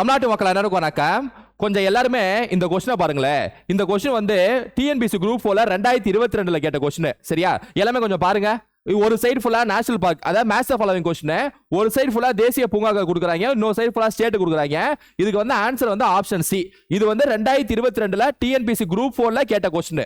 தமிழ்நாட்டு மக்கள் எல்லாருக்கும் வணக்கம். கொஞ்சம் எல்லாருமே இந்த கொஸ்டினை பாருங்களேன் இந்த கொஸ்டின் வந்து டிஎன்பிசி குரூப் ஃபோர்ல ரெண்டாயிரத்தி இருபத்தி ரெண்டுல கேட்ட கொஸ்டின் சரியா? எல்லாமே கொஞ்சம் பாருங்க. ஒரு சைடு ஃபுல்லா நேஷனல் பார்க் அதாவது மேட்ச் ஃபாலோவிங் கொஸ்டின் ஒரு சைடு ஃபுல்லா தேசிய பூங்காக்கள் கொடுக்குறாங்க. இன்னொரு சைடு ஃபுல்லா ஸ்டேட் கொடுக்குறாங்க. இதுக்கு வந்து ஆன்சர் வந்து ஆப்ஷன் சி இது வந்து ரெண்டாயிரத்தி இருபத்தி ரெண்டுல டிஎன்பிசி குரூப் ஃபோர்ல கேட்ட கொஸ்டின்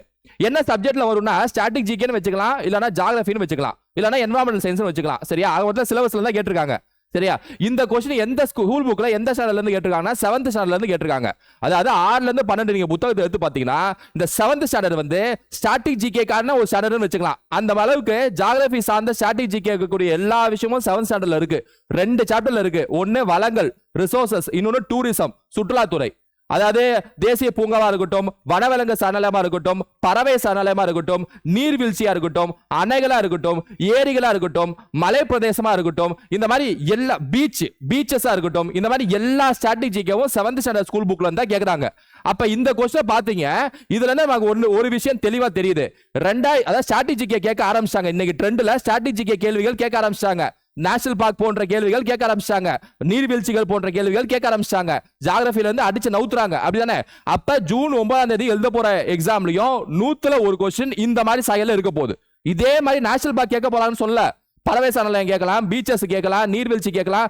என்ன சப்ஜெக்ட்ல வரும்னா ஸ்டாட்டிக் ஜிகேன்னு வச்சுக்கலாம். இல்லைனா ஜாகிரபின்னு வச்சுக்கலாம். இல்லைனா என்வரான்மெண்டல் சயின்ஸ் வச்சுக்கலாம். சரியா? அது மட்டும் சிலபஸ்ல தான் கேட்டிருக்காங்க. சரியா? இந்த கொஸ்டின் எந்த ஸ்கூல் புக்ல எந்த ஸ்டாண்டர்ட்ல இருந்து கேட்டிருக்காங்கன்னா செவன்த் ஸ்டாண்டர்ட்ல இருந்து கேட்டிருக்காங்க. அதாவது ஆறுல இருந்து பன்னெண்டு நீங்க புத்தகத்தை எடுத்து பாத்தீங்கன்னா இந்த செவன்த் ஸ்டாண்டர்ட் வந்து ஸ்டாட்டிக் ஜிகே காரண ஒரு ஸ்டாண்டர்ட்னு வச்சுக்கலாம். அந்த அளவுக்கு ஜாகிரபி சார்ந்த ஸ்டாட்டிக் ஜிகே இருக்கக்கூடிய எல்லா விஷயமும் செவன்த் ஸ்டாண்டர்ட்ல இருக்கு. ரெண்டு சாப்டர்ல இருக்கு. ஒன்னு வளங்கள் ரிசோர்சஸ் இன்னொன்னு டூரிசம் சுற்றுலாத்துறை. அதாவது தேசிய பூங்காவா இருக்கட்டும் வனவிலங்கு சரணாலயமா இருக்கட்டும் பறவை சரணாலயமா இருக்கட்டும் நீர்வீழ்ச்சியா இருக்கட்டும் அணைகளா இருக்கட்டும் ஏரிகளா இருக்கட்டும் மலை பிரதேசமா இருக்கட்டும் இந்த மாதிரி எல்லா பீச் பீச்சஸா இருக்கட்டும் இந்த மாதிரி எல்லா ஸ்ட்ராட்டஜிக்கவும் செவன்த் ஸ்டாண்டர்ட் ஸ்கூல் புக்ல இருந்தா கேக்குறாங்க. அப்ப இந்த கொஸ்டின் பாத்தீங்க இதுல இருந்து நமக்கு ஒன்று ஒரு விஷயம் தெளிவா தெரியுது. ரெண்டாய் அதாவது ஸ்ட்ராட்டஜிக்கை கேட்க ஆரம்பிச்சாங்க இன்னைக்கு ட்ரெண்ட்ல ஸ்ட்ராட்டஜிக்கை கேள்விகள் கேட்க ஆரம்பிச்சாங்க நேஷனல் பார்க் போன்ற கேள்விகள் கேட்க ஆரம்பிச்சாங்க நீர்வீழ்ச்சிகள் போன்ற கேள்விகள் கேட்க ஆரம்பிச்சாங்க ஜாகிரபில இருந்து அடிச்சு நவுத்துறாங்க. அப்படிதானே? அப்ப ஜூன் ஒன்பதாம் தேதி எழுத போற எக்ஸாம்லயும் நூத்துல ஒரு கொஸ்டின் இந்த மாதிரி செயல இருக்க போகுது. இதே மாதிரி நேஷனல் பார்க் கேட்க போறாங்கன்னு சொல்லல. பறவை சரணாலயம் கேட்கலாம் பீச்சஸ் கேட்கலாம் நீர்வீழ்ச்சி கேட்கலாம்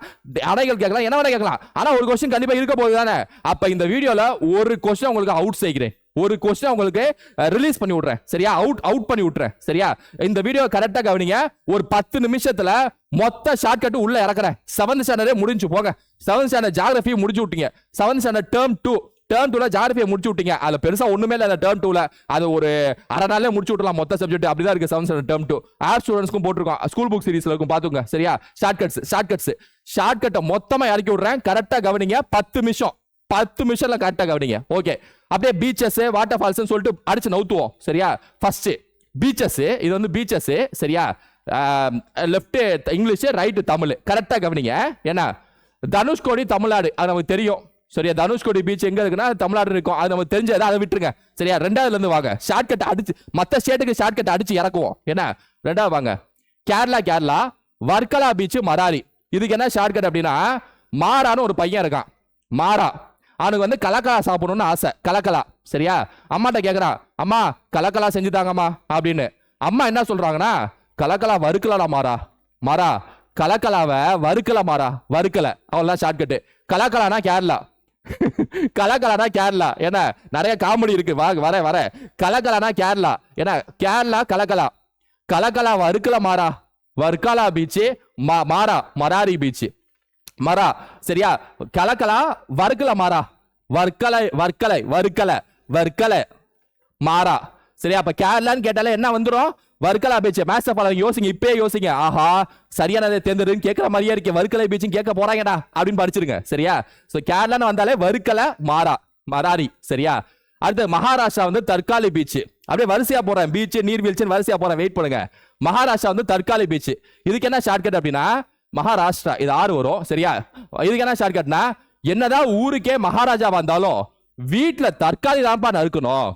அடைகள் கேட்கலாம் என்ன வேணா கேட்கலாம். ஆனா ஒரு கொஸ்டின் கண்டிப்பா இருக்க போகுது தானே அப்ப இந்த வீடியோல ஒரு கொஸ்டின் உங்களுக்கு அவுட் செய்கிறேன். ஒரு கொஸ்டின் உங்களுக்கு ரிலீஸ் பண்ணி விட்றேன். சரியா? அவுட் அவுட் பண்ணி விட்றேன் சரியா? இந்த வீடியோ கரெக்டாக கவனிங்க. ஒரு பத்து நிமிஷத்துல மொத்த ஷார்ட்கட் உள்ள இறக்குறேன். செவன்த் ஸ்டாண்டர்டே முடிஞ்சு போங்க. செவன்த் ஸ்டாண்டர்ட் ஜாகிரபியும் முடிச்சு விட்டீங்க. Seventh standard term two term டூல ஜாகிரபியை முடிச்சு விட்டீங்க. அதில் பெருசாக ஒன்றுமே இல்லை அந்த டேர்ம் டூவில் அது ஒரு அரை நாளே முடிச்சு விட்டலாம் மொத்த சப்ஜெக்ட் அப்படி தான் இருக்கு செவன்த் ஸ்டாண்டர்ட் டேர்ம் டூ ஆர் ஸ்டூடெண்ட்ஸ்க்கும் போட்டிருக்கோம். ஸ்கூல் புக் சீரிஸ்ல இருக்கும். பார்த்துங்க சரியா? ஷார்ட்கட்ஸ் ஷார்ட்கட்ஸ் ஷார்ட்கட்டை மொத்தமாக இறக்கி விட்றேன். கரெக்டாக கவனிங்க. பத்து நிமிஷம். பத்து நிமிஷம்ல கரெக்டாக கவனிங்க. ஓகே அப்படியே பீச்சஸ் வாட்டர் ஃபால்ஸ் சொல்லிட்டு அடிச்சு நவுத்துவோம். சரியா? ஃபர்ஸ்ட் பீச்சஸ் இது வந்து பீச்சஸ் சரியா? Left English right Tamil. கரெக்டாக கவனிங்க. ஏன்னா தனுஷ்கோடி தமிழ்நாடு அது நமக்கு தெரியும். சரியா? தனுஷ்கோடி பீச் எங்க இருக்குன்னா தமிழ்நாடு இருக்கும். அது நமக்கு தெரிஞ்சது அதை விட்டுருங்க. சரியா? ரெண்டாவதுல இருந்து வாங்க. ஷார்ட் கட் அடிச்சு மற்ற ஸ்டேட்டுக்கு ஷார்ட் கட் அடிச்சு இறக்குவோம். என்ன ரெண்டாவது வாங்க. கேரளா கேரளா வர்க்கலா பீச் மராரி இதுக்கு என்ன ஷார்ட் கட் அப்படின்னா மாறான்னு ஒரு பையன் இருக்கான். மாறா அவனுக்கு வந்து கலக்கலா சாப்பிடணும்னு ஆசை. கலக்கலா. சரியா? அம்மாட்ட கேட்குறான் அம்மா கலக்கலா செஞ்சு தாங்கம்மா அப்படின்னு. அம்மா என்ன சொல்றாங்கன்னா கலக்கலா வறுக்கலடா மாறா மாறா கலக்கலாவை வறுக்கல மாறா வறுக்கல. அவ்வளவுதான் ஷார்ட்கட்டு கலக்கலானா கேரளா. கலக்கலானா கேரளா. ஏன்னா நிறைய காமெடி இருக்கு. வா வர வர. கலக்கலானா கேரளா. ஏன்னா கேரளா கலக்கலா. கலக்கலா வறுக்கல மாறா. வற்காளா பீச்சு மா மாறா. மராரி பீச்சு மரா சரியா? கலக்கலா வறுக்கலை மாறா. வர்க்கலை வர்க்கலை வறுக்கலை வர்க்கலை மாறா. சரியா? அப்ப கேரளான்னு கேட்டாலே என்ன வந்துடும் வர்க்கலா பீச் மேட்ச் ஃபாலோ யோசிங்க இப்பயே யோசிங்க. ஆஹா சரியானதை தேர்ந்தெடுன்னு கேட்குற மாதிரியே இருக்கே. வர்க்கலை பீச்சும் கேட்க போறாங்கடா அப்படின்னு படிச்சிருங்க. சரியா? ஸோ கேரளான்னு வந்தாலே வர்க்கலை மாறா. மராரி சரியா? அடுத்து மகாராஷ்டிரா வந்து தற்காலி பீச் அப்படியே வரிசையா போறேன். பீச் நீர்வீழ்ச்சின்னு வரிசையா போறேன். வெயிட் பண்ணுங்க. மகாராஷ்டிரா வந்து தற்காலி பீச் இதுக்கு என்ன ஷார்ட்கட் அப்படின்னா மகாராஷ்டிரா இது ஆறு வரும் சரியா? இதுக்கு என்ன ஷார்ட்கட்னா என்னதான் ஊருக்கே மகாராஜா வந்தாலும் வீட்டில் தற்காலி தான்ப்பா நறுக்கணும்.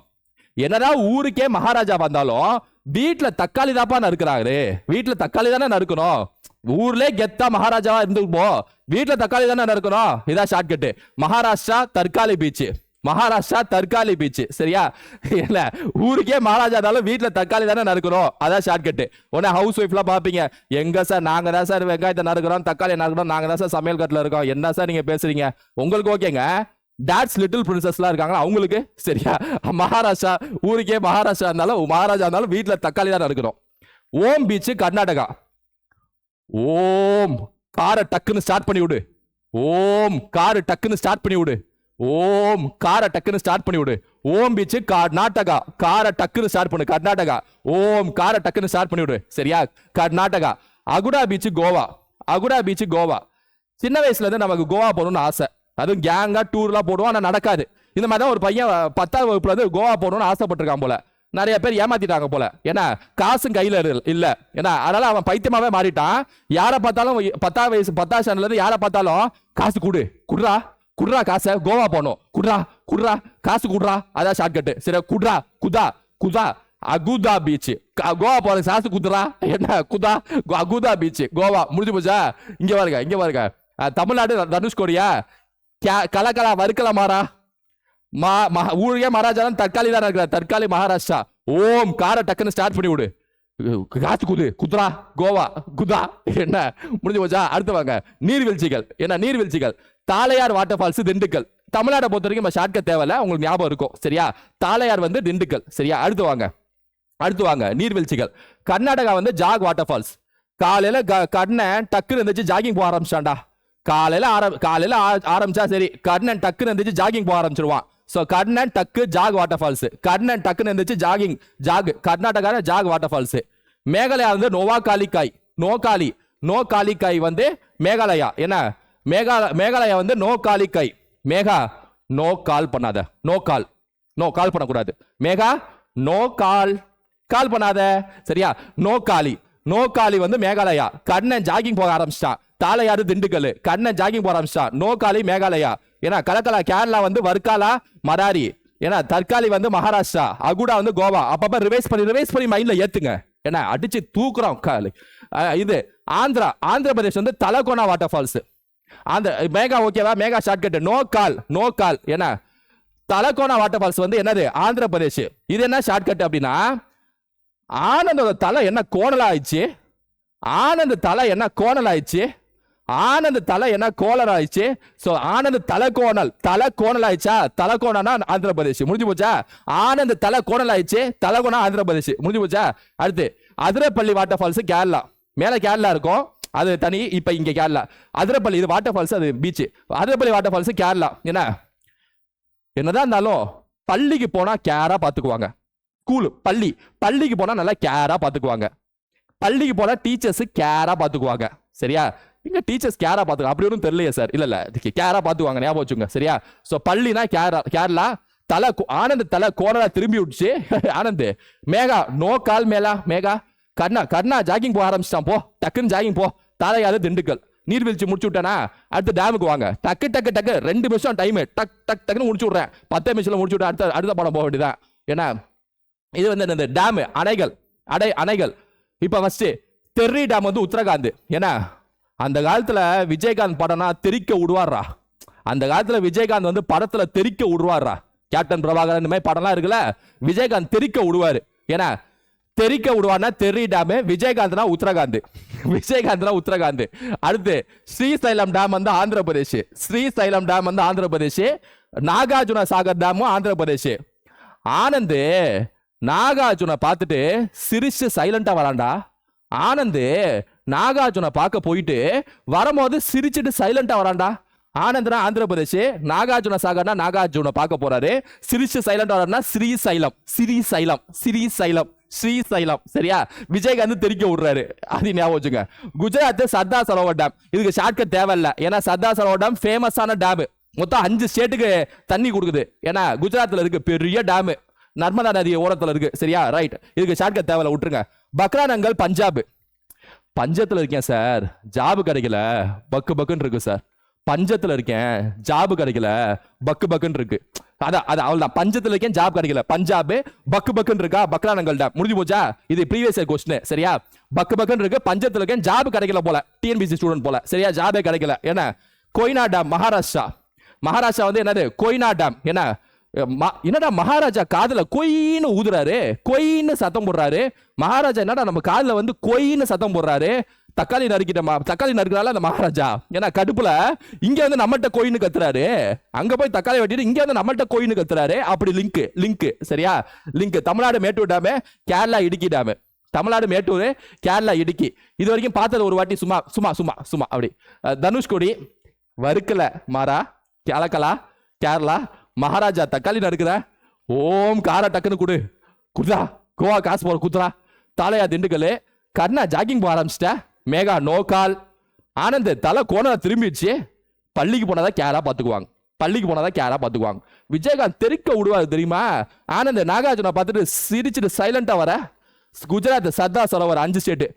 என்னதான் ஊருக்கே மகாராஜா வந்தாலும் வீட்டில் தக்காளி தான்ப்பா நறுக்கிறாரு. வீட்டில் தக்காளி தானே நறுக்கணும். ஊர்லேயே கெத்தா மகாராஜாவா இருந்துப்போம் வீட்டில் தக்காளி தானே நறுக்கணும். இதான் shortcut Maharashtra Tarkarli beach Maharashtra Tarkarli beach சரியா? இல்ல ஊருக்கே மகாராஜா இருந்தாலும் வீட்டுல தக்காளி தானே நறுக்கிறோம் அதான் ஷார்ட்கட் உடனே ஹவுஸ் ஒய்ஃப்லாம் பாப்பீங்க எங்க சார் நாங்க தான் சார் வெங்காயத்தை நறுக்கிறோம் தக்காளி நறுக்கிறோம் நாங்க தான் சார் சமையல் கட்டில் இருக்கோம். என்ன சார் நீங்க பேசுறீங்க? உங்களுக்கு ஓகேங்க டாட்ஸ் லிட்டில் பிரின்சஸ்லாம் இருக்காங்களா? அவங்களுக்கு? சரியா? மகாராஷ்டிரா ஊருக்கே மகாராஷ்டிரா இருந்தாலும் மகாராஜா இருந்தாலும் வீட்டுல தக்காளி தான் நறுக்கிறோம் ஓம் பீச் கர்நாடகா. ஓம். காரை டக்குன்னு ஸ்டார்ட் பண்ணி விடு. ஓம். காரு டக்குன்னு ஸ்டார்ட் பண்ணி விடு. ஓம் காரை டக்குன்னு ஸ்டார்ட் பண்ணி விடு. ஓம் பீச்சு கர்நாடகா. காரை டக்குன்னு ஸ்டார்ட் பண்ணு கர்நாடகா. ஓம் காரை டக்குன்னு ஸ்டார்ட் பண்ணி விடு. சரியா? கர்நாடகா. அகுடா பீச்சு கோவா. அகுடா பீச்சு கோவா. சின்ன வயசுல இருந்து நமக்கு கோவா போகணும்னு ஆசை. அதுவும் கேங்கா டூர்லாம் போடுவோம் ஆனால் நடக்காது. இந்த மாதிரி தான் ஒரு பையன் பத்தாவது வகுப்புல இருந்து கோவா போகணும்னு ஆசைப்பட்டிருக்கான் போல. நிறைய பேர் ஏமாத்திட்டாங்க போல. ஏன்னா காசும் கையில இரு- இல்ல. ஏன்னா அதனால அவன் பைத்தியமாவே மாறிட்டான். யாரை பார்த்தாலும் பத்தாவது வயசு பத்தாவது ஸ்டாண்டர்ட்ல இருந்து யாரை பார்த்தாலும் காசு கொடு குடுறா. குட்ரா காசை கோவா போகணும் குட்ரா குட்ரா காசு குட்ரா அதான் ஷார்ட்கட் சரி குட்ரா குதா குதா அகுதா பீச் கோவா போற காசு குதுரா என்ன குதா அகுதா பீச் கோவா முடிஞ்சு போச்சா? இங்க பாருங்க இங்க பாருங்க. தமிழ்நாடு தனுஷ்கோடியா கே- கலக்கலா வறுக்கல மாறா? மா மா ஊழிய மகாராஜா தான் தற்காலி தான் இருக்கிறார். தற்காலி மகாராஷ்டிரா. ஓம் காரை டக்குன்னு ஸ்டார்ட் பண்ணி விடு. காத்து குது குத்ரா கோவா குதா என்ன? முடிஞ்சு போச்சா? அடுத்து வாங்க. நீர்வீழ்ச்சிகள். என்ன நீர்வீழ்ச்சிகள்? Thalaiyar water falls Dindigul. தமிழ்நாட்டை பொறுத்த வரைக்கும் நம்ம ஷார்ட்கட் தேவையில்ல. உங்களுக்கு ஞாபகம் இருக்கும். சரியா? தாளையார் வந்து திண்டுக்கல். சரியா? அடுத்து வாங்க. அடுத்து வாங்க. நீர்வீழ்ச்சிகள். கர்நாடகா வந்து ஜாக் வாட்டர் ஃபால்ஸ் காலையில க- கண்ணன் டக்குன்னு இருந்துச்சு ஜாகிங் போக ஆரம்பிச்சான்டா காலையில ஆரம் காலையில ஆ- ஆரம்பிச்சா சரி. கர்ணன் டக்குன்னு இருந்துச்சு ஜாகிங் போக ஆரம்பிச்சிருவான். ஸோ கர்ணன் டக்கு ஜாக் வாட்டர் ஃபால்ஸ் கர்ணன் டக்குன்னு இருந்துச்சு jogging Jog Karnataka Jog water falls Meghalaya வந்து நோவா காலிக்காய் நோ காலி நோ காலிக்காய் வந்து மேகாலயா. என்ன? மேகால மேகாலயா வந்து நோ காலிக்காய் மேகா நோ கால் பண்ணாத. நோ கால் நோ கால் பண்ணக்கூடாது. மேகா நோ கால் கால் பண்ணாத. சரியா? நோ காலி நோ காலி வந்து மேகாலயா. கர்ணன் ஜாகிங் போக ஆரம்பிச்சிட்டான். தாளையாறு திண்டுக்கல் கண்ணன் ஜாகிங் போற ஆரம்பிச்சிட்டான் நோ காலி மேகாலயா. ஏன்னா கலக்கலா கேரளா வந்து வர்க்காலா மராரி. ஏன்னா தற்காலி வந்து மகாராஷ்டிரா அகுடா வந்து கோவா. அப்பப்ப ரிவைஸ் பண்ணி ரிவைஸ் பண்ணி மைண்ட்ல ஏத்துங்க. ஏன்னா அடிச்சு தூக்குறோம் காலி. இது ஆந்திரா ஆந்திர பிரதேஷ் வந்து தலகோனா வாட்டர் ஃபால்ஸ் அந்த மேகா ஓகேவா Megha shortcut no call no call. என்ன தலகோனா வாட்டர் ஃபால்ஸ் வந்து என்னது? ஆந்திர பிரதேஷ் இது என்ன ஷார்ட்கட் அப்படின்னா ஆனந்தோட தலை என்ன கோணலாயிடுச்சு? ஆனந்த தலை என்ன கோணலாயிடுச்சு? ஆனந்த் தலை என்ன? கோலர் ஆயிடுச்சு ஸோ ஆனந்த் தலை கோணல் தலை கோணல் ஆயிடுச்சா தலை கோணனா ஆந்திர பிரதேஷ் முடிஞ்சு போச்சா? ஆனந்த் தலை கோணல் ஆயிடுச்சு தலை கோணம் ஆந்திர பிரதேஷ் முடிஞ்சு போச்சா? அடுத்து அதிரப்பள்ளி வாட்டர் ஃபால்ஸ் கேரளா. மேலே கேரளா இருக்கும். அது தனி இப்போ இங்கே கேரளா. அதிரப்பள்ளி இது வாட்டர் ஃபால்ஸ் அது beach Athirappilly water falls Kerala. என்ன? என்னதான் இருந்தாலும் பள்ளிக்கு போனால் கேராக பார்த்துக்குவாங்க கூலு பள்ளி. பள்ளிக்கு போனால் நல்லா கேராக பார்த்துக்குவாங்க பள்ளிக்கு போனால் டீச்சர்ஸ் கேராக பார்த்துக்குவாங்க சரியா? இங்க டீச்சர்ஸ் கேரா பாத்துக்க அப்படி ஒன்றும் தெரியலையே சார் இல்ல இல்ல. கேரா பாத்துவாங்க ஞாபகம் வச்சுங்க சரியா? சோ பள்ளினா கேரா கேரளா தலை ஆனந்த் தலை கோணலா திரும்பி விட்டுச்சு. ஆனந்த் மேகா நோ கால் மேலா மேகா? கர்ணா கர்ணா ஜாகிங் போக ஆரம்பிச்சிட்டான். போ. டக்குன்னு ஜாகிங் போ. தாலையாறு திண்டுக்கல். நீர்வீழ்ச்சி முடிச்சு விட்டேனா? அடுத்த டேமுக்கு வாங்க. டக்கு டக்கு டக்கு. ரெண்டு நிமிஷம் டைம் டக் டக் டக்குன்னு முடிச்சு விட்றேன். பத்தே நிமிஷத்தில் முடிச்சு விட்டேன் அடுத்த அடுத்த படம் போக வேண்டியதான் ஏன்னா இது வந்து இந்த டேமு அணைகள். அடை அணைகள். இப்போ ஃபஸ்ட்டு தெர்ரி டேம் வந்து உத்தரகாண்ட் ஏன்னா அந்த காலத்தில் விஜயகாந்த் படம்னா தெறிக்க விடுவார்ரா. அந்த காலத்தில் விஜயகாந்த் வந்து படத்தில் தெறிக்க விடுவார்ரா. கேப்டன் பிரபாகரன் இந்த மாதிரி படம்லாம் இருக்குல்ல விஜயகாந்த் தெறிக்க விடுவார். ஏன்னா தெறிக்க விடுவார்னா தெர்ரி டேமு விஜயகாந்த்னா உத்தரகாந்த். விஜயகாந்த்னா உத்தரகாந்த். அடுத்து ஸ்ரீசைலம் டேம் வந்து ஆந்திர பிரதேஷ். ஸ்ரீசைலம் டேம் வந்து ஆந்திர பிரதேஷ். நாகார்ஜுன சாகர் டேமும் ஆந்திர பிரதேஷ். ஆனந்த் நாகார்ஜுனை பார்த்துட்டு சிரிச்சு சைலண்டா வரான்டா. ஆனந்த் நாகார்ஜுனை பார்க்க போயிட்டு வரும்போது சிரிச்சிட்டு சைலண்டா வரான்டா. ஆனந்த்னா ஆந்திர பிரதேஷ் நாகார்ஜுன சாகர்னா நாகார்ஜுனை பார்க்க போறாரு. சிரிச்சு சைலண்டா வரான்னா Srisailam Srisailam Srisailam Srisailam. சரியா? விஜயகாந்த் தெரிக்க விடுறாரு. அது ஞாபகம் வச்சுங்க. குஜராத் சர்தார் சரோவர் டேம் இதுக்கு ஷார்ட்கட் தேவையில்ல. ஏன்னா சர்தார் சரோவர் டேம் ஃபேமஸான டேம் மொத்தம் அஞ்சு ஸ்டேட்டுக்கு தண்ணி கொடுக்குது. ஏன்னா குஜராத்தில் இருக்கு பெரிய டேமு நர்மதா நதி ஓரத்தில் இருக்கு. சரியா? ரைட் இதுக்கு ஷார்ட்கட் தேவையில்ல. விட்டுருங்க. பக்ரானங்கல் பஞ்சாப். பஞ்சத்தில் இருக்கேன் சார். ஜாபு கிடைக்கல. பக்கு பக்குன்னு இருக்கு சார். பஞ்சத்தில் இருக்கேன். ஜாபு கிடைக்கல. பக்கு பக்குன்னு இருக்கு. அதான் அது அவ்வளவுதான். பஞ்சத்தில் இருக்கேன் ஜாப் கிடைக்கல. பஞ்சாபு பக்கு பக்குன்னு இருக்கா? பக்ரானங்கல் முடிஞ்சு போச்சா? இது ப்ரீவியஸ் இயர் கொஸ்டின் சரியா? பக்கு பக்குன்னு இருக்கு பஞ்சத்தில் இருக்கேன் ஜாப் கிடைக்கல போல. டிஎன்பிசி ஸ்டூடெண்ட் போல. சரியா? ஜாபே கிடைக்கல. என்ன? கொய்னா டேம் மகாராஷ்டிரா. மகாராஷ்டிரா வந்து என்னது? கொய்னா டேம் என்ன? என்னடா மகாராஜா காதுல கொயின்னு ஊதுறாரு? கொயின்னு சத்தம் போடுறாரு. மகாராஜா என்னடா நம்ம காதுல வந்து கொயின்னு சத்தம் போடுறாரு? தக்காளி நறுக்கிட்ட மா- தக்காளி நறுக்கிறால அந்த மகாராஜா? ஏன்னா கடுப்புல இங்க வந்து நம்மகிட்ட கோயின்னு கத்துறாரு. அங்க போய் தக்காளி வெட்டிட்டு இங்க வந்து நம்மகிட்ட கோயின்னு கத்துறாரு. அப்படி லிங்க் லிங்க் சரியா? Link Tamil Nadu Mettur dam Kerala Idukki dam. Tamil Nadu Mettur Kerala Idukki. இது வரைக்கும் பார்த்தது ஒரு வாட்டி சும்மா சும்மா சும்மா சும்மா அப்படி. தனுஷ்கோடி வறுக்கல மாறா கலக்கலா கேரளா மகாராஜா தக்காளி நறுக்குற ஓம் கார டக்குன்னு கொடு. குடுதா கோவா காசு போற குத்துறா தலையா திண்டுக்கல் கர்ணா ஜாகிங் போக ஆரம்பிச்சிட்டேன் மேகா நோ கால். ஆனந்த் தலை கோண திரும்பிடுச்சு. பள்ளிக்கு போனதா கேரா பார்த்துக்குவாங்க பள்ளிக்கு போனதா கேரா பார்த்துக்குவாங்க விஜயகாந்த் தெறிக்க விடுவாரு தெரியுமா? ஆனந்த் நாகார்ஜுனை பார்த்துட்டு சிரிச்சிட்டு சைலண்டா வர. குஜராத் சர்தார் சரோவர் அஞ்சு ஸ்டேட்டு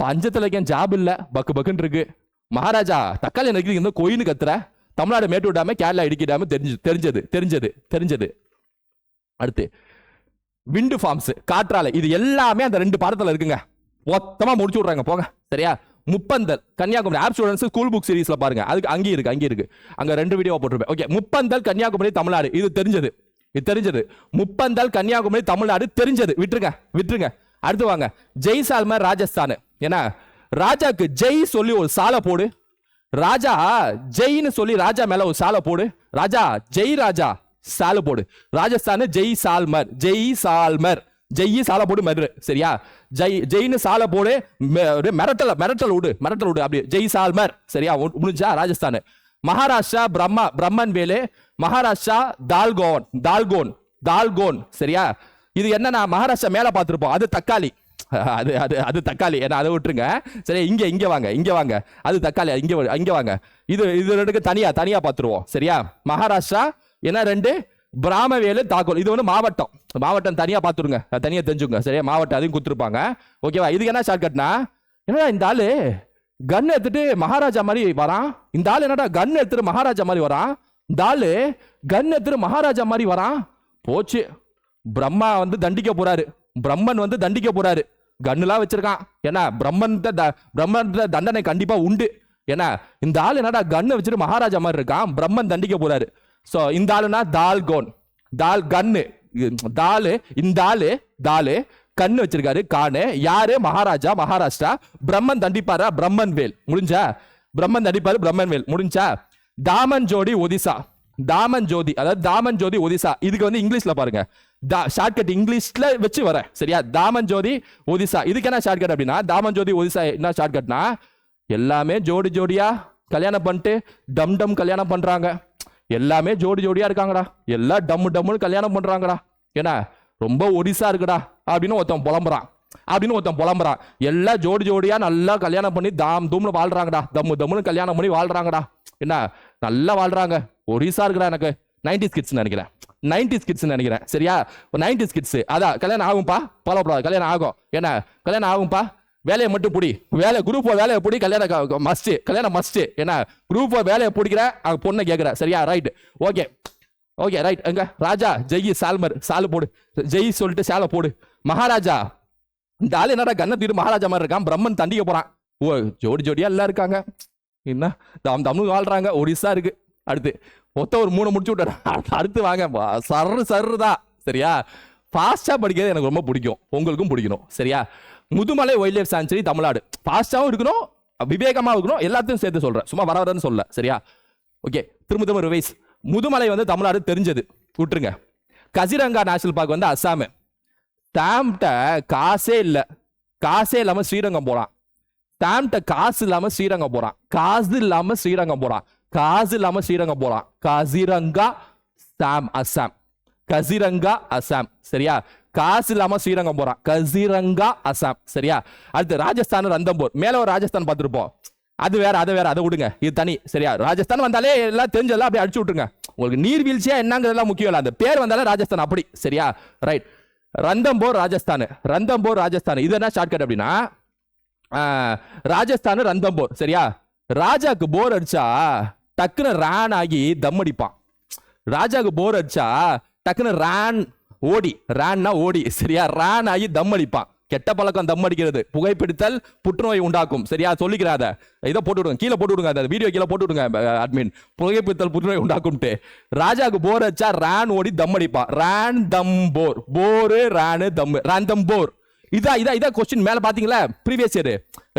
பஞ்சத்தில் ஜாப் இல்லை. பக்கு பக்குன்னு இருக்கு. மகாராஜா தக்காளி நறுக்கிறீங்க இந்த கோயின்னு கத்துற. தமிழ்நாடு மேட்டூர் டேமு கேரளா இடுக்கி டேமு தெரிஞ்சு தெரிஞ்சது தெரிஞ்சது தெரிஞ்சது. அடுத்து விண்டு ஃபார்ம்ஸ் காற்றாலை இது எல்லாமே அந்த ரெண்டு பாடத்தில் இருக்குங்க. மொத்தமாக முடிச்சு விட்றாங்க போங்க சரியா? Muppandal Kanyakumari of students school book சீரீஸில் பாருங்க. அதுக்கு அங்கேயும் இருக்கு அங்கேயும் இருக்கு. அங்கே ரெண்டு வீடியோ போட்டிருப்பேன். ஓகே முப்பந்தல் கன்னியாகுமரி தமிழ்நாடு இது தெரிஞ்சது இது தெரிஞ்சது. முப்பந்தல் கன்னியாகுமரி தமிழ்நாடு தெரிஞ்சது. விட்டுருங்க விட்டுருங்க. அடுத்து வாங்க ஜெய்சால்மர் ராஜஸ்தான். ஏன்னா ராஜாக்கு ஜெய் சொல்லி ஒரு சாலை போடு ராஜா ஜெயின்னு சொல்லி ராஜா மேல ஒரு சாலை போடு. ராஜா ஜெய் ராஜா சாலை போடு. ராஜஸ்தான் ஜெய் சால்மர் ஜெய் சால்மர். ஜெய் சாலை போடு மறு சரியா? ஜெய் ஜெயின்னு சாலை போடு ஒரு மிரட்டல மிரட்டல் விடு மிரட்டல் விடு அப்படி ஜெய் சால்மர். சரியா? முடிஞ்சா ராஜஸ்தான். மகாராஷ்டிரா பிரம்மா பிரம்மன் வேலு. மகாராஷ்டிரா தால்கோன் தால்கோன் தால்கோன் சரியா? இது என்னன்னா மகாராஷ்டிரா மேல பார்த்துருப்போம். அது தக்காளி. அது அது அது தக்காளி. ஏன்னா அதை விட்டுருங்க. சரி இங்கே இங்கே வாங்க இங்கே வாங்க. அது தக்காளி இங்கே இங்கே வாங்க. இது இது ரெண்டுக்கு தனியாக தனியாக பார்த்துருவோம் சரியா? மகாராஷ்டிரா என்ன ரெண்டு பிராமவேலு தாக்கோல் இது வந்து மாவட்டம். மாவட்டம் தனியாக பார்த்துருங்க அது தெரிஞ்சுங்க சரியா? மாவட்டம் அதையும் கொடுத்துருப்பாங்க. ஓகேவா இதுக்கு என்ன ஷார்ட்கட்னா என்னடா இந்த ஆள் கன் எடுத்துட்டு மகாராஜா மாதிரி வரான்? இந்த ஆள் என்னடா கன் எடுத்துட்டு மகாராஜா மாதிரி வரான்? இந்த ஆள் கன் எடுத்துட்டு மகாராஜா மாதிரி வரான்? போச்சு. பிரம்மா வந்து தண்டிக்க போறாரு. பிரம்மன் வந்து தண்டிக்க போறாரு. கன்னுலாம் வச்சிருக்கான். ஏன்னா பிரம்மன் பிரம்மன் தண்டனை கண்டிப்பா உண்டு. ஏன்னா இந்த ஆள் என்னடா கன்னு வச்சுட்டு மகாராஜா மாதிரி இருக்கான்? பிரம்மன் தண்டிக்க போறாரு. ஸோ இந்த ஆளுனா தால் கோன் தால் கன்னு தாலு இந்த ஆளு தாலு கண்ணு வச்சிருக்காரு காணு. யாரு? மகாராஜா மகாராஷ்டிரா. பிரம்மன் தண்டிப்பாரா? பிரம்மன் வேல் முடிஞ்சா? பிரம்மன் தண்டிப்பாரு பிரம்மன் வேல் முடிஞ்சா? தாமன் ஜோடி ஒதிசா. தாமன் ஜோதி அதாவது தாமன் ஜோதி ஒதிசா. இதுக்கு வந்து இங்கிலீஷ்ல பாருங்க. ஷார்ட்கட் இங்கிலீஷில் வச்சு வரேன் சரியா? தாமன் ஜோதி ஒதிசா இதுக்கு என்ன ஷார்ட்கட் அப்படின்னா தாமன் ஜோதி ஒதிசா என்ன ஷார்ட்கட்னா எல்லாமே ஜோடி ஜோடியா கல்யாணம் பண்ணிட்டு டம் டம் கல்யாணம் பண்ணுறாங்க எல்லாமே ஜோடி ஜோடியாக இருக்காங்கடா. எல்லாம் டம்மு டம்முன்னு கல்யாணம் பண்ணுறாங்கடா ஏன்னா ரொம்ப ஒடிசா இருக்குடா அப்படின்னு ஒருத்தன் புலம்புறான். அப்படின்னு ஒருத்தன் புலம்புறான். எல்லாம் ஜோடி ஜோடியாக நல்லா கல்யாணம் பண்ணி தாம் தூம்னு வாழ்றாங்கடா. தம்மு தம்முன்னு கல்யாணம் பண்ணி வாழ்றாங்கடா. என்ன? நல்லா வாழ்றாங்க. ஒரிசா இருக்குடா எனக்கு. நைன்டி ஸ்கிட்ஸ் நினைக்கிறேன். நைன்டி கிட்ஸ் நினைக்கிறேன். சரியா? நைன்டி ஸ்கிட்ஸ் அதான் கல்யாணம் ஆகும்பா? பரவாயில்ல கல்யாணம் ஆகும். என்ன கல்யாணம் ஆகும்பா? வேலையை மட்டும் பிடி. வேலை குரூப் வேலையை பிடி கல்யாணம் மஸ்ட் கல்யாணம் மஸ்ட் என்ன குரூப் வேலையை பிடிக்கிற அவங்க பொண்ணை கேட்குற சரியா? ரைட் ஓகே ஓகே ரைட் எங்க? ராஜா ஜெய் சால்மர். சாலு போடு. ஜெய் சொல்லிட்டு சேலை போடு. மகாராஜா இந்த ஆள் என்னடா கண்ணை தீடு மகாராஜா மாதிரி இருக்கான்? பிரம்மன் தண்டிக்க போறான். ஓ ஜோடி ஜோடியா எல்லாம் இருக்காங்க. என்ன? தம் தமிழ் வாழ்றாங்க ஒடிசா இருக்கு. அடுத்து மொத்தம் ஒரு மூணு முடிச்சு விட்டாரு அடுத்து வாங்க. சர்ரு சர்ரு தான் சரியா? ஃபாஸ்ட்டாக படிக்கிறது எனக்கு ரொம்ப பிடிக்கும். உங்களுக்கும் பிடிக்கணும். சரியா? Mudumalai wildlife sanctuary Tamil Nadu. ஃபாஸ்ட்டாகவும் இருக்கணும் விவேகமாகவும் இருக்கணும். எல்லாத்தையும் சேர்த்து சொல்கிறேன் சும்மா வர வரன்னு சொல்ல சரியா? ஓகே திரும்ப திரும்ப ரிவைஸ் முதுமலை வந்து தமிழ்நாடு தெரிஞ்சது. விட்டுருங்க. கசிரங்கா நேஷனல் பார்க் வந்து அஸ்ஸாமு. தாம்கிட்ட காசே இல்லை. காசே இல்லாமல் ஸ்ரீரங்கம் போகிறான் தாம்கிட்ட காசு இல்லாமல் ஸ்ரீரங்கம் போகிறான் காசு இல்லாமல் ஸ்ரீரங்கம் போகிறான் காசு இல்லாமல் ஸ்ரீரங்கம் போகலாம் கசிரங்கா சாம் அஸ்ஸாம் கசிரங்கா அஸ்ஸாம் சரியா? காசு இல்லாம ஸ்ரீரங்கம் போறான். கசிரங்கா அஸ்ஸாம் சரியா? அடுத்து ராஜஸ்தான் ரந்தம்பூர். மேல ஒரு ராஜஸ்தான் பார்த்துருப்போம். அது வேற அதை வேற. அதை விடுங்க. இது தனி. சரியா? ராஜஸ்தான் வந்தாலே எல்லாம் தெரிஞ்சதெல்லாம் அப்படியே அடிச்சு விட்டுருங்க. உங்களுக்கு நீர்வீழ்ச்சியா என்னங்கிறதெல்லாம் முக்கியம் இல்லை. அந்த பேர் வந்தாலே ராஜஸ்தான் அப்படி. சரியா? ரைட் ரந்தம்போர் ராஜஸ்தான். ரந்தம்போர் ராஜஸ்தான். இது என்ன ஷார்ட்கட் அப்படின்னா ராஜஸ்தான் ரந்தம்போர். சரியா? ராஜாக்கு போர் அடிச்சா டக்குன்னு ரான் ஆகி தம் அடிப்பான். ராஜாக்கு போர் அடிச்சா டக்குன்னு ரான் ஓடி ரான்னா ஓடி சரியா? ரான் ஆகி தம் அடிப்பான். கெட்ட பழக்கம் தம் அடிக்கிறது. புகைப்பிடித்தல் புற்றுநோய் உண்டாக்கும். சரியா? சொல்லிக்கிறாத. இதை போட்டு விடுங்க. கீழே போட்டு விடுங்க. அந்த வீடியோ கீழே போட்டு விடுங்க அட்மின் புகைப்பிடித்தல் புற்றுநோய் உண்டாக்கும்ட்டு. ராஜாக்கு போர் அடிச்சா ரான் ஓடி தம் அடிப்பான். ரான் தம் போர் போரு ரானு தம் ரான் தம் போர் இதான் இதான் இதான் கொஸ்டின் மேல பாத்தீங்களா? ப்ரீவியஸ் இயர்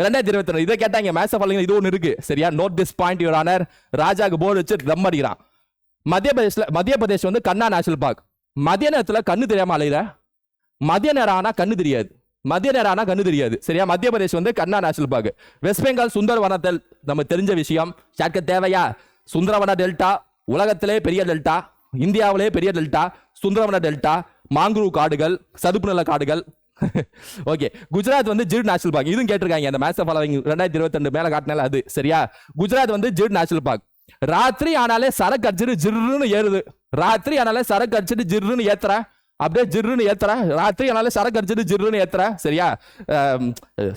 ரெண்டாயிரத்தி இருபத்தி ரெண்டு. இதை கேட்டாங்க மேட்ச் ஃபாலோயிங் இது ஒன்று இருக்கு. சரியா? Note this point your honour ராஜாக்கு போர்டு வச்சு ரம் அடிக்கிறான். மத்திய பிரதேஷ்ல மத்திய பிரதேஷ் வந்து கண்ணா நேஷனல் பார்க் மதிய நேரத்துல கண்ணு தெரியாம அலையில மதிய நேரம் ஆனா கண்ணு தெரியாது. மதிய நேரம் ஆனா கண்ணு தெரியாது. சரியா? மத்திய பிரதேஷ் வந்து Kanha national park west Bengal சுந்தரவனத்தில் நம்ம தெரிஞ்ச விஷயம். ஷார்ட்க தேவையா? சுந்தரவன டெல்டா உலகத்திலே பெரிய டெல்டா இந்தியாவிலே பெரிய டெல்டா சுந்தரவன டெல்டா மாங்குரு காடுகள் சதுப்பு நில காடுகள் ஓகே குஜராத் வந்து ஜிட் நேஷனல் பார்க் இதுவும் கேட்டிருக்காங்க அந்த மேட்ச் ஃபாலோவிங் ரெண்டாயிரத்தி இருபத்தி ரெண்டு மேல காட்டினால அது. சரியா? குஜராத் வந்து ஜிட் நேஷனல் பார்க் ராத்திரி ஆனாலே சரக்கு அடிச்சிட்டு ஜிர்ருன்னு ஏறுது. ராத்திரி ஆனாலே சரக்கு அடிச்சிட்டு ஜிருன்னு ஏத்துற? அப்படியே ஜிர்ருன்னு ஏத்துற? ராத்திரி ஆனாலே சரக்கு அடிச்சிட்டு ஜிருன்னு ஏத்துற? சரியா?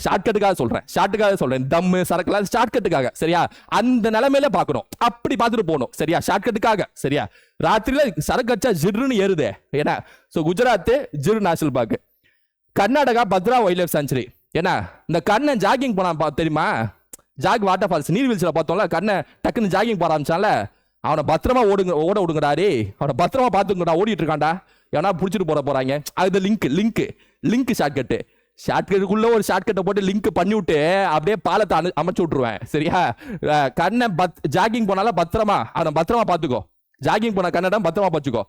ஷார்ட்கட்டுக்காக சொல்றேன். ஷார்ட்டுக்காக சொல்றேன். தம்மு சரக்குலாம் ஷார்ட்கட்டுக்காக சரியா? அந்த நிலைமையில பார்க்கணும். அப்படி பார்த்துட்டு போகணும். சரியா? ஷார்ட்கட்டுக்காக சரியா? ராத்திரியில சரக்கு அடிச்சா ஜிர்ருன்னு ஏறுதே. ஏன்னா? So Gujarat Gir national park Karnataka Bhadra wildlife sanctuary ஏன்னா இந்த கண்ணன் ஜாகிங் போனான் பா- தெரியுமா? ஜாக் வாட்டர் ஃபால்ஸ் நீர்வீழ்ச்சியில் பார்த்தோம்ல கண்ணை டக்குன்னு ஜாகிங் போட ஆரம்பிச்சான்ல. அவனை பத்திரமா ஓடுங்க ஓட விடுங்கடாரி அவனை பத்திரமா பார்த்துங்கடா ஓடிட்டு இருக்காண்டா ஏன்னா பிடிச்சிட்டு போட போறாங்க? அது லிங்க் லிங்க் லிங்க் ஷார்ட்கட்டு ஷார்ட்கட்டுக்குள்ள ஒரு ஷார்ட்கட்டை போட்டு லிங்க் பண்ணி விட்டு அப்படியே பாலத்தை அனு அமைச்சு விட்ருவேன் சரியா? கண்ணை பத் ஜாகிங் போனாலும் பத்திரமா அவனை பத்திரமா பார்த்துக்கோ. ஜாகிங் போன கன்னடம் பத்திரமா பார்த்துக்கோ.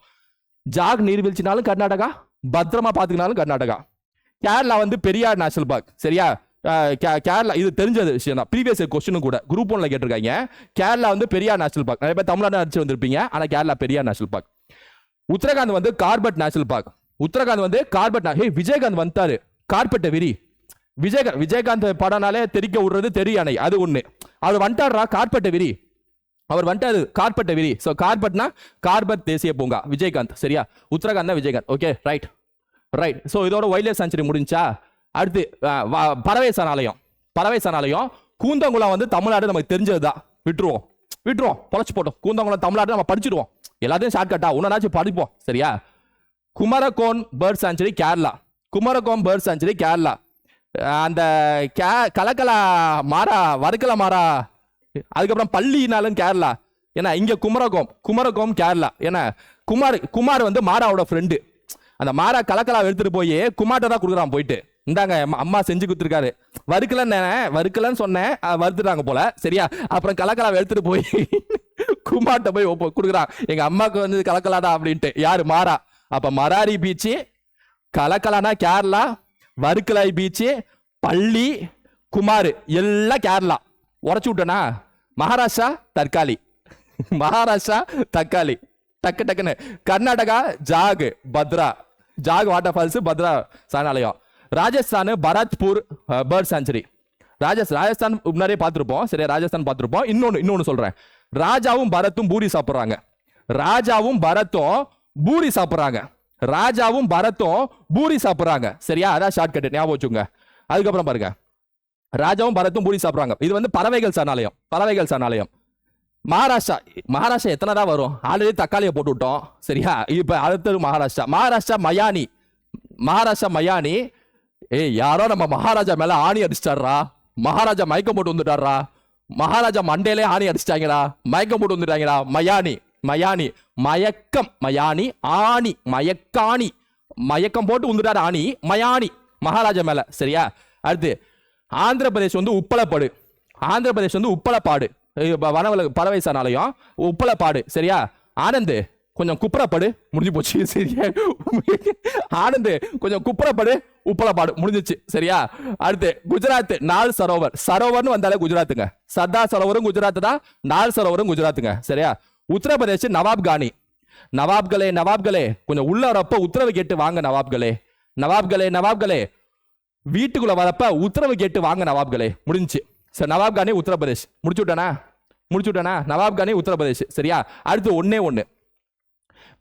ஜாக் நீர்வீழ்ச்சினாலும் கர்நாடகா பத்திரமா பார்த்துக்கினாலும் கர்நாடகா. கேரளா வந்து பெரியார் நேஷனல் பார்க் சரியா? கே- கேரளா இது தெரிஞ்சது விஷயம் தான் ப்ரீவியஸ் கொஸ்டினும் கூட குரூப் ஒன்ல கேட்டிருக்காங்க. கேரளா வந்து பெரியார் நேஷனல் பார்க். நிறைய பேர் தமிழ்நாடு அடிச்சு வந்திருப்பீங்க ஆனா கேரளா பெரியார் நேஷனல் பார்க். உத்தரகாண்ட் வந்து கார்பட் நேஷனல் பார்க். உத்தரகாண்ட் வந்து கார்பெட் ஹே விஜயகாந்த் வந்தாரு கார்பெட்டை விரி. விஜயகாந்த் விஜயகாந்த் படம்னாலே தெரிக்க விடுறது தெரிய அது ஒண்ணு. அவர் வந்துட்டாரா? கார்பெட்டை விரி. அவர் வந்துட்டாரு கார்பெட்டை விரி. ஸோ கார்பெட்னா கார்பெட் தேசிய பூங்கா விஜயகாந்த் சரியா? உத்தரகாண்ட் தான் Vijayakanth okay right right so இதோட வைல்ட் லைஃப் சான்ச்சுரி முடிஞ்சா அடுத்து பறவை சரணாலயம். பறவை சரணாலயம் கூந்தங்குளம் வந்து தமிழ்நாடு நமக்கு தெரிஞ்சது தான் விட்டுருவோம். விட்டுருவோம். பொழைச்சி போட்டோம். கூந்தங்குளம் தமிழ்நாடு நம்ம படிச்சிடுவோம். எல்லாத்தையும் ஷார்ட்கட்டா உன்னாச்சும் படிப்போம். சரியா? Kumarakom bird sanctuary Kerala. Kumarakom bird sanctuary Kerala. அந்த கே கலக்கலா மாறா வறுக்கல மாறா அதுக்கப்புறம் பள்ளினாலும் கேரளா. ஏன்னா இங்கே குமரகோம் குமரகோம் கேரளா. ஏன்னா குமார் குமார் வந்து மாறாவோட ஃப்ரெண்டு அந்த மாரா கலக்கலா எடுத்துட்டு போய் குமார்ட்ட தான் கொடுக்குறான் போயிட்டு. இந்தாங்க அம்மா- செஞ்சு கொடுத்துருக்காரு. வறுக்கலன்னு வறுக்கலன்னு சொன்னேன் வறுத்துட்டாங்க போல. சரியா? அப்புறம் கலக்கலா எடுத்துட்டு போய் குமார்ட்ட போய் கொடுக்குறான். எங்க அம்மாவுக்கு வந்து கலக்கலாடா அப்படின்ட்டு. யாரு? மாறா. அப்ப மராரி பீச்சு கலக்கலானா கேரளா வறுக்கலாய் பீச்சு பள்ளி குமார் எல்லாம் கேரளா. உரைச்சி விட்டனா? மகாராஷ்டிரா தற்காலி மகாராஷ்டிரா தக்காளி டக்கு டக்குன்னு. கர்நாடகா ஜாகு பத்ரா. ஜாக் வாட்டர் ஃபால்ஸ் பத்ரா சரணாலயம் ராஜஸ்தான் பரத்பூர் பேர்ட் சான்ச்சுரி ராஜஸ் ராஜஸ்தான் முன்னாடியே பார்த்துருப்போம். சரியா? ராஜஸ்தான் பார்த்துருப்போம். இன்னொன்று இன்னொன்று சொல்கிறேன் ராஜாவும் பரத்தும் பூரி சாப்பிட்றாங்க. ராஜாவும் பரத்தும் பூரி சாப்பிட்றாங்க. ராஜாவும் பரத்தும் பூரி சாப்பிட்றாங்க. சரியா? அதான் ஷார்ட்கட் ஞாபகம் வச்சுங்க அதுக்கப்புறம் பாருங்க. ராஜாவும் பரத்தும் பூரி சாப்பிட்றாங்க. இது வந்து பறவைகள் சரணாலயம். பறவைகள் சரணாலயம். மகாராஷ்டிரா மகாராஷ்டிரா எத்தனை தான் வரும்? ஆல்ரெடி தக்காளியை போட்டு விட்டோம் சரியா? இப்போ அடுத்தது மகாராஷ்டிரா. மகாராஷ்டிரா மயானி. மகாராஷ்டிரா மயானி. ஏய் யாரோ நம்ம மகாராஜா மேலே ஆணி அடிச்சிட்டாரா மகாராஜா மயக்கம் போட்டு வந்துட்டாரா மகாராஜா மண்டையிலே ஆணி அடிச்சிட்டாங்கடா. மயக்கம் போட்டு வந்துட்டாங்கடா. மயானி மயானி. மயக்கம் மயானி ஆணி மயக்காணி. மயக்கம் போட்டு வந்துட்டார் ஆணி மயானி. மகாராஜா மேலே. சரியா? அடுத்து ஆந்திர பிரதேஷ் வந்து உப்பளப்பாடு. ஆந்திர பிரதேஷ் வந்து உப்பளப்பாடு. இது வனவிலங்கு பறவை சரணாலயம் உப்பளப்பாடு சரியா? ஆனந்து கொஞ்சம் குப்புறப்படு முடிஞ்சு போச்சு சரியா? ஆனந்து கொஞ்சம் குப்புறப்படு உப்பலப்பாடு முடிஞ்சிச்சு சரியா? அடுத்து குஜராத் நாள் சரோவர். சரோவர்னு வந்தாலே குஜராத்துங்க. சர்தார் சரோவரும் குஜராத் தான் நாள் சரோவரும் குஜராத்துங்க சரியா? உத்தரப்பிரதேஷ் நவாப் கானி. நவாப்களே நவாப்களே கொஞ்சம் உள்ள வரப்ப உத்தரவு கேட்டு வாங்க நவாப்களே. நவாப்களே நவாப்களே. வீட்டுக்குள்ள வரப்ப உத்தரவு கேட்டு வாங்க நவாப்களே. முடிஞ்சு சார் நவாப் கானே உத்தரப்பிரதேஷ். முடிச்சு விட்டேனா முடிச்சு விட்டேனா நவாப் கானே உத்தரப்பிரதேஷ். சரியா? அடுத்து ஒன்னே ஒன்று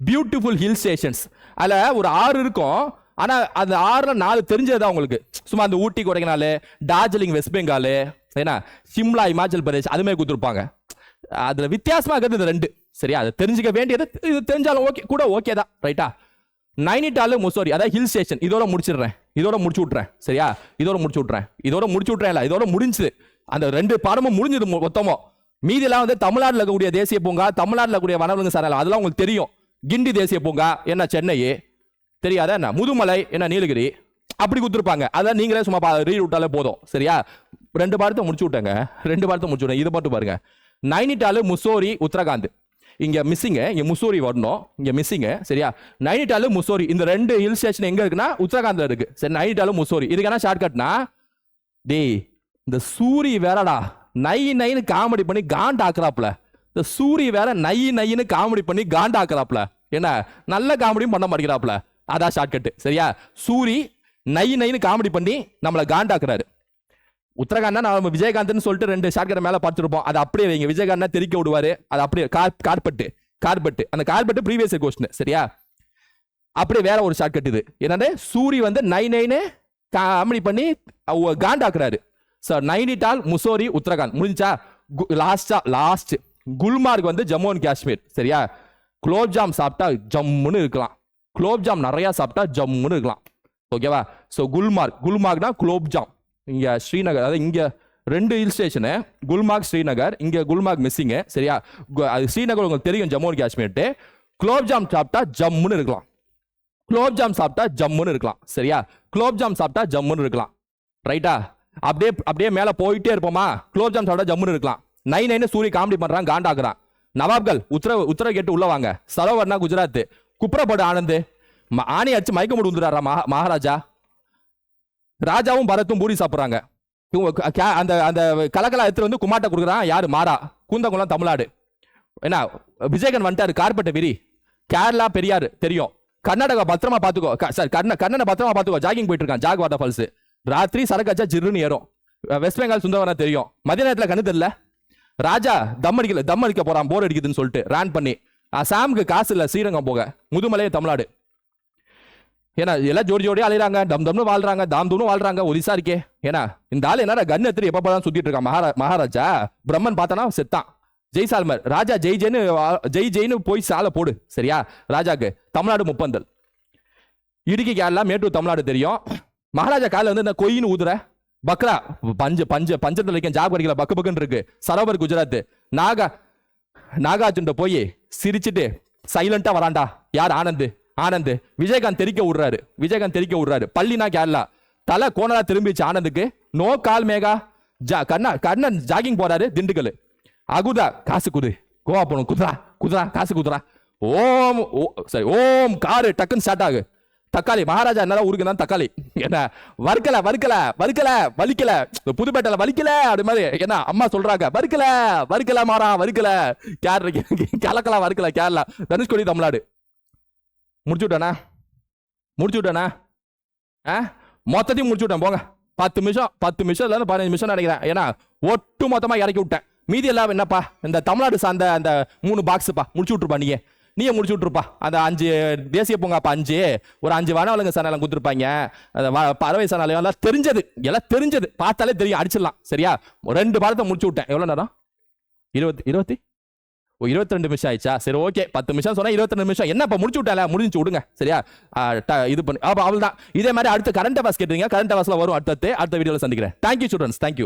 பியூட்டிஃபுல் ஹில் ஸ்டேஷன்ஸ் அதில் ஒரு ஆறு இருக்கும். ஆனால் அந்த ஆறில் நாலு தெரிஞ்சதுதான் உங்களுக்கு. சும்மா அந்த ஊட்டி கொடைக்கானல் டார்ஜிலிங் வெஸ்ட் பெங்கால் ஏன்னா சிம்லா இமாச்சல் பிரதேஷ் அது கொடுத்துருப்பாங்க. அதில் வித்தியாசமாக இருக்கிறது இந்த ரெண்டு. சரியா? அதை தெரிஞ்சுக்க வேண்டியது இது தெரிஞ்சாலும் ஓகே கூட ஓகே தான். ரைட்டா? நைனிட்டாலு முசோரி அதாவது ஹில் ஸ்டேஷன் இதோட முடிச்சிடுறேன். இதோட முடிச்சு விட்றேன் சரியா? இதோட முடிச்சு விட்றேன் இதோட முடிச்சு விட்றேன் இல்லை இதோட முடிஞ்சுது. அந்த ரெண்டு பாடமும் முடிஞ்சது மொத்தமும் மீதியெல்லாம் வந்து தமிழ்நாட்டில் இருக்கக்கூடிய தேசிய பூங்கா தமிழ்நாட்டில் இருக்கக்கூடிய வனவிலங்கு சரணாலயம் அதெல்லாம் உங்களுக்கு தெரியும். கிண்டி தேசிய பூங்கா என்ன சென்னை? தெரியாதா என்ன? முதுமலை என்ன நீலகிரி? அப்படி கொடுத்துருப்பாங்க. அதான் நீங்களே சும்மா ரீட் விட்டாலே போதும். சரியா? ரெண்டு பாடத்தை முடிச்சு விட்டேங்க. ரெண்டு பாடத்தை முடிச்சு விட்டேன். இதை மட்டும் பாருங்க. நைனிட்டாலு முசோரி உத்தரகாண்ட். இங்கே மிஸ்ஸிங்க இங்கே முசோரி வரணும். இங்கே மிஸ்ஸிங்க சரியா? நைனிட்டாலு முசோரி. இந்த ரெண்டு ஹில் ஸ்டேஷன் எங்கே இருக்குன்னா உத்தரகாந்தில் இருக்கு. சரி நைனிட்டாலு முசோரி. இதுக்கு என்ன ஷார்ட்கட்னா டேய் இந்த சூரி வேறடா நை நைன்னு காமெடி பண்ணி காண்ட் இந்த சூரி வேற நை நைன்னு காமெடி பண்ணி காண்ட் என்ன? நல்ல காமெடியும் பண்ண மாட்டேங்கிறாப்ல அதான் ஷார்ட்கட்டு சரியா? சூரி நை நைன்னு காமெடி பண்ணி நம்மளை காண்டாக்குறாரு. உத்தரகாண்டா நம்ம விஜயகாந்த்னு சொல்லிட்டு ரெண்டு ஷார்ட்கட் மேலே பார்த்துருப்போம். அது அப்படியே வைங்க. விஜயகாந்தா தெரிக்க விடுவாரு. அது அப்படியே கார் கார்பெட்டு கார்பெட்டு அந்த கார்பெட்டு ப்ரீவியஸ் கொஸ்டின் சரியா? அப்படியே வேற ஒரு ஷார்ட்கட் இது. என்னது? சூரி வந்து நை நைன்னு காமெடி பண்ணி அவ காண்டாக்குறாரு. சார் நைனிடால் முசோரி உத்தரகாண்ட் முடிஞ்சா லாஸ்டா லாஸ்ட் குல்மார்க் வந்து ஜம்மு அண்ட் காஷ்மீர். சரியா? குலோப்ஜாம் சாப்பிட்டா ஜம்முன்னு இருக்கலாம். குலோப்ஜாம் நிறையா சாப்பிட்டா ஜம்முன்னு இருக்கலாம். ஓகேவா ஸோ குல்மார்க். குல்மார்க்னா குலோப்ஜாம் இங்கே ஸ்ரீநகர் அதாவது இங்கே ரெண்டு ஹில் ஸ்டேஷனு குல்மார்க் ஸ்ரீநகர். இங்கே குல்மார்க் மிஸ்ஸிங்கு சரியா? அது ஸ்ரீநகர் உங்களுக்கு தெரியும் ஜம்மு அண்ட் காஷ்மீர்ட்டு. குலோப்ஜாம் சாப்பிட்டா ஜம்முன்னு இருக்கலாம். குலோப்ஜாம் சாப்பிட்டா ஜம்முன்னு இருக்கலாம். சரியா? குலோப்ஜாம் சாப்பிட்டா ஜம்முன்னு இருக்கலாம். ரைட்டா அப்படியே அப்படியே மேலே போயிட்டே இருப்போமா? குலோப்ஜாம் சாப்பிட்டா ஜம்முன்னு இருக்கலாம். நைன் நைன்னு சூரிய காமெடி பண்ணுறான் காண்டாக்குறான். நவாப்கள் உத்தரவு உத்தரவு கேட்டு உள்ள வாங்க. சரோவர்னா குஜராத். குப்புறப்படு ஆனந்த். ம- ஆணி அடிச்சு மயக்க முடிந்துறாரா மா மகாராஜா? ராஜாவும் பரத்தும் பூரி சாப்பிட்றாங்க. இவங்க கே- அந்த அந்த கலக்கலா எடுத்து வந்து குமாட்ட கொடுக்குறான். யாரு? மாறா. கூந்தங்குளம் தமிழ்நாடு. என்ன விஜயகன் வந்துட்டாரு கார்பெட்டை விரி கேரளா பெரியார் தெரியும். கர்நாடகா பத்திரமா பார்த்துக்கோ சார் கர்ண கர்ணனை பத்திரமா பார்த்துக்கோ ஜாகிங் போயிட்டு இருக்கான் ஜாக் வாட்டர் ஃபால்ஸ் ராத்திரி சரக்கு அச்சா ஜிருன்னு ஏறும். வெஸ்ட் பெங்கால் சுந்தரவனா தெரியும். மதிய நேரத்தில் கண்ணு தெரியல. ராஜா தம் அடிக்கல தம் அடிக்க போறான். போர் அடிக்குதுன்னு சொல்லிட்டு ரேன் பண்ணி. சாமுக்கு காசு இல்லை ஸ்ரீரங்கம் போக. முதுமலையே தமிழ்நாடு. ஏன்னா எல்லாம் ஜோடி ஜோடியாக அலையறாங்க. தம் தம்னு வாழ்றாங்க தாம் தம்னு வாழ்றாங்க. ஒரிசா இருக்கே. ஏன்னா இந்த ஆள் என்னடா கன் எத்திரி எப்போ பார்த்தாலும் சுத்திட்டு இருக்கான். மகாரா மகாராஜா. பிரம்மன் பார்த்தானா? செத்தான். ஜெய்சால்மர் ராஜா ஜெய் ஜெய்னு ஜெய் ஜெய்னு போய் சாலை போடு. சரியா? ராஜாக்கு. தமிழ்நாடு முப்பந்தல். இடுக்கி கேரளா மேட்டூர் தமிழ்நாடு தெரியும். மகாராஜா காலில் வந்து இந்த கொயின்னு ஊதுற? பக்ரா பஞ்ச பஞ்ச பஞ்சத்தில் வைக்க ஜாப் கிடைக்கல. பக்கு பக்குன்னு இருக்கு. சரோவர் குஜராத். நாகா நாகார்ஜுன்ட்ட போய் சிரிச்சிட்டு சைலண்டா வராண்டா யார்? ஆனந்த். ஆனந்த். விஜயகாந்த் தெரிக்க விடுறாரு விஜயகாந்த் தெரிக்க விடுறாரு பள்ளினா கேரளா. தலை கோணலா திரும்பிச்சு ஆனந்துக்கு. No call Megha. ஜா கண்ணா கண்ணன் ஜாகிங் போறாரு. திண்டுக்கல் அகுதா காசு குது கோவா போகணும் குதுரா குதிரா காசு குதுரா. ஓம் ஓ சரி ஓம் காரு டக்குன்னு ஸ்டார்ட் ஆகு. தக்காளி. மகாராஜா என்னதான் ஊருக்கு தான் தக்காளி? என்ன? வறுக்கல வறுக்கல வறுக்கல வலிக்கல. இந்த புதுப்பேட்டையில வலிக்கல அப்படி மாதிரி. என்ன? அம்மா சொல்றாங்க வறுக்கல வறுக்கல மாறா வறுக்கல. கேர் கலக்கலா வறுக்கல கேரளா. தனுஷ்கோடி தமிழ்நாடு. முடிச்சு விட்டானா? முடிச்சு விட்டானா? ஆ? மொத்தத்தையும் முடிச்சு விட்டேன். போங்க. பத்து நிமிஷம் பத்து நிமிஷம் இல்லை பதினஞ்சு நிமிஷம் நினைக்கிறேன். ஏன்னா ஒட்டு மொத்தமா இறக்கி விட்டேன். மீதி எல்லாம் என்னப்பா? இந்த தமிழ்நாடு சார்ந்த அந்த மூணு பாக்ஸுப்பா முடிச்சு விட்டுருப்பா நீயே. நீயே முடிச்சு விட்ருப்பா அந்த அஞ்சு தேசிய பூங்காப்பா அஞ்சு. ஒரு அஞ்சு வனவலங்க சரணாலயம் கொடுத்துருப்பாங்க. அந்த வ- பறவை சரணாலயம் எல்லாம் தெரிஞ்சது. எல்லாம் தெரிஞ்சது. பார்த்தாலே தெரியும். அடிச்சிடலாம். சரியா? ரெண்டு பாடத்தை முடிச்சு விட்டேன். எவ்வளோ நேரம்? இருபத்தி இருபத்தி? ஓ இருபத்தி ரெண்டு நிமிஷம் ஆயிடுச்சா? சரி ஓகே. பத்து நிமிஷம் சொன்னால் இருபத்தி ரெண்டு நிமிஷம். என்ன இப்போ முடிச்சு விட்டால? முடிஞ்சு விடுங்க. சரியா? ட- இது பண்ணி. அப்போ அவள் தான் இதே மாதிரி அடுத்த கரண்ட் அவாஸ் கேட்டீங்க கரண்ட் அவாஸ்ல வரும் அடுத்தது அடுத்த வீடியோவில் சந்திக்கிறேன். Thank you students thank you